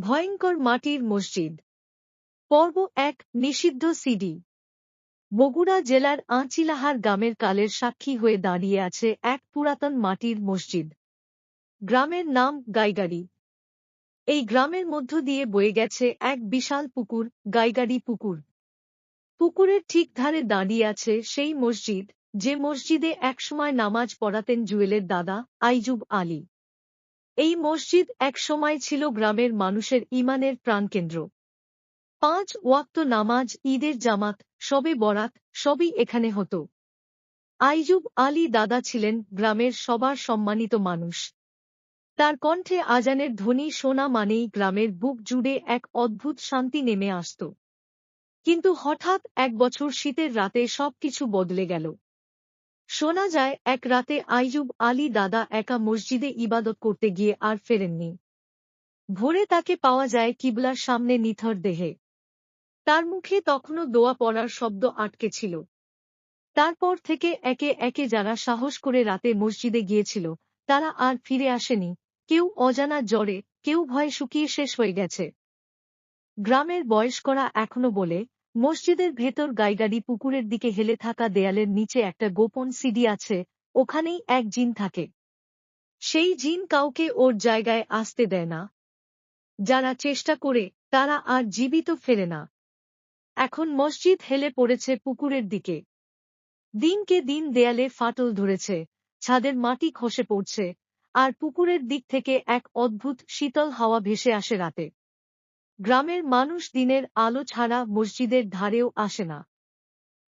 ভয়ঙ্কর মাটির মসজিদ। পর্ব এক, নিষিদ্ধ সিডি। বগুড়া জেলার আঁচিলাহার গ্রামের কালের সাক্ষী হয়ে দাঁড়িয়ে আছে এক পুরাতন মাটির মসজিদ। গ্রামের নাম গাইগাড়ি। এই গ্রামের মধ্য দিয়ে বয়ে গেছে এক বিশাল পুকুর, গাইগাড়ি পুকুর। পুকুরের ঠিক ধারে দাঁড়িয়ে আছে সেই মসজিদ, যে মসজিদে একসময় নামাজ পড়াতেন জুয়েলের দাদা আইজুব আলী। এই মসজিদ এক সময় ছিল গ্রামের মানুষের ইমানের প্রাণকেন্দ্র। পাঁচ ওয়াক্ত নামাজ, ঈদের জামাত, সবে বরাত, সবই এখানে হতো। আইজুব আলী দাদা ছিলেন গ্রামের সবার সম্মানিত মানুষ। তার কণ্ঠে আজানের ধ্বনি শোনা মানেই গ্রামের বুক জুড়ে এক অদ্ভুত শান্তি নেমে আসত। কিন্তু হঠাৎ এক বছর শীতের রাতে সবকিছু বদলে গেল। শোনা যায়, এক রাতে আইজুব আলী দাদা একা মসজিদে ইবাদত করতে গিয়ে আর ফেরেননি। ভোরে তাকে পাওয়া যায় কিবলার সামনে নিথর দেহে। তার মুখে তখনও দোয়া পড়ার শব্দ আটকে ছিল। তারপর থেকে একে একে যারা সাহস করে রাতে মসজিদে গিয়েছিল, তারা আর ফিরে আসেনি। কেউ অজানা জ্বরে, কেউ ভয়ে শুকিয়ে শেষ হয়ে গেছে। গ্রামের বয়স্করা এখনও বলে মসজিদের ভেতর গাইগাড়ি পুকুরের দিকে হেলে থাকা দেয়ালের নিচে একটা গোপন সিডি আছে, ওখানেই এক জিন থাকে। সেই জিন কাউকে ওর জায়গায় আসতে দেয় না। যারা চেষ্টা করে, তারা আর জীবিত ফেরে না। এখন মসজিদ হেলে পড়েছে পুকুরের দিকে। দিনকে দিন দেয়ালে ফাটল ধরেছে, ছাদের মাটি খসে পড়ছে, আর পুকুরের দিক থেকে এক অদ্ভুত শীতল হাওয়া ভেসে আসে রাতে। গ্রামের মানুষ দিনের আলো ছাড়া মসজিদের ধারেও আসে না।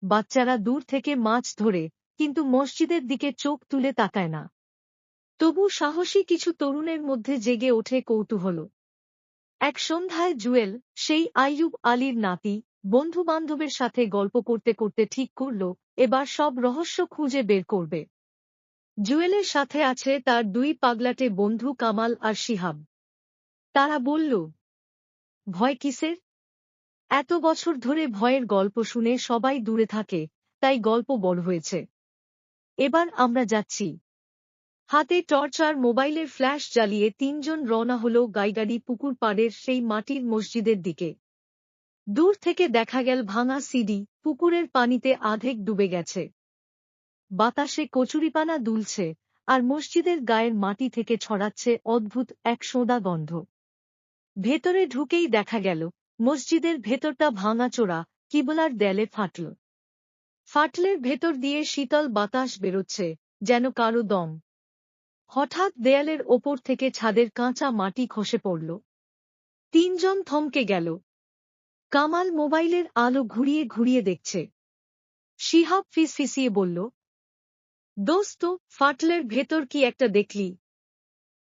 বাচ্চারা দূর থেকে মাছ ধরে, কিন্তু মসজিদের দিকে চোখ তুলে তাকায় না। তবু সাহসী কিছু তরুণের মধ্যে জেগে ওঠে কৌতূহল। এক সন্ধ্যায় জুয়েল, সেই আইয়ুব আলীর নাতি, বন্ধু-বান্ধবের সাথে গল্প করতে করতে ঠিক করল, এবার সব রহস্য খুঁজে বের করবে। জুয়েলের সাথে আছে তার দুই পাগলাটে বন্ধু কামাল আর শিহাব। তারা বলল ভয় কিসের? এত বছর ধরে ভয়ের গল্প শুনে সবাই দূরে থাকে, তাই গল্প বড় হয়েছে। এবার আমরা যাচ্ছি। হাতে টর্চ আর মোবাইলের ফ্ল্যাশ জ্বালিয়ে তিনজন রওনা হল গাইগাড়ি পুকুর পাড়ের সেই মাটির মসজিদের দিকে। দূর থেকে দেখা গেল ভাঙা সিডি, পুকুরের পানিতে আধেক ডুবে গেছে। বাতাসে কচুরিপানা দুলছে, আর মসজিদের গায়ের মাটি থেকে ছড়াচ্ছে অদ্ভুত এক সোঁদা গন্ধ। ভেতরে ঢুকেই দেখা গেল, মসজিদের ভেতরটা ভাঙাচোরা কিবলার দেয়ালে ফাটল। ফাটলের ভেতর দিয়ে শীতল বাতাস বেরোচ্ছে, যেন কারও দম। হঠাৎ দেয়ালের ওপর থেকে ছাদের কাঁচা মাটি খসে পড়ল। তিনজন থমকে গেল। কামাল মোবাইলের আলো ঘুরিয়ে ঘুরিয়ে দেখছে। শিহাব ফিসফিসিয়ে বলল, দোস্ত, ফাটলের ভেতর কি একটা দেখলি?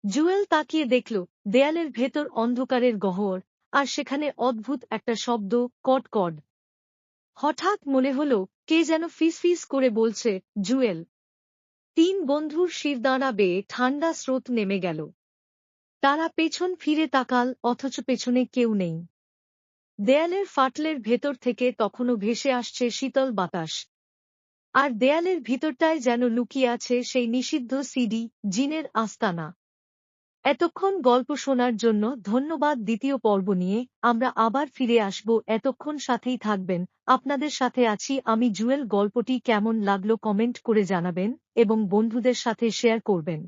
জুয়েল তাকিয়ে দেখল, দেয়ালের ভেতর অন্ধকারের গহর আর সেখানে অদ্ভুত একটা শব্দ, কট কড হঠাৎ মনে হল, কে যেন ফিসফিস করে বলছে, জুয়েল। তিন বন্ধুর শিরদাঁড়া বেয়ে ঠান্ডা স্রোত নেমে গেল। তারা পেছন ফিরে তাকাল, অথচ পেছনে কেউ নেই। দেয়ালের ফাটলের ভেতর থেকে তখনও ভেসে আসছে শীতল বাতাস। আর দেয়ালের ভিতরটায় যেন লুকিয়ে আছে সেই নিষিদ্ধ সিডি, জিনের আস্তানা। এতক্ষণ গল্প শোনার জন্য ধন্যবাদ দ্বিতীয় পর্ব নিয়ে। আমরা আবার ফিরে আসব এতক্ষণ সাথেই থাকবেন। আপনাদের সাথে আছি আমি জুয়েল। গল্পটি কেমন লাগল কমেন্ট করে জানাবেন এবং বন্ধুদের সাথে শেয়ার করবেন।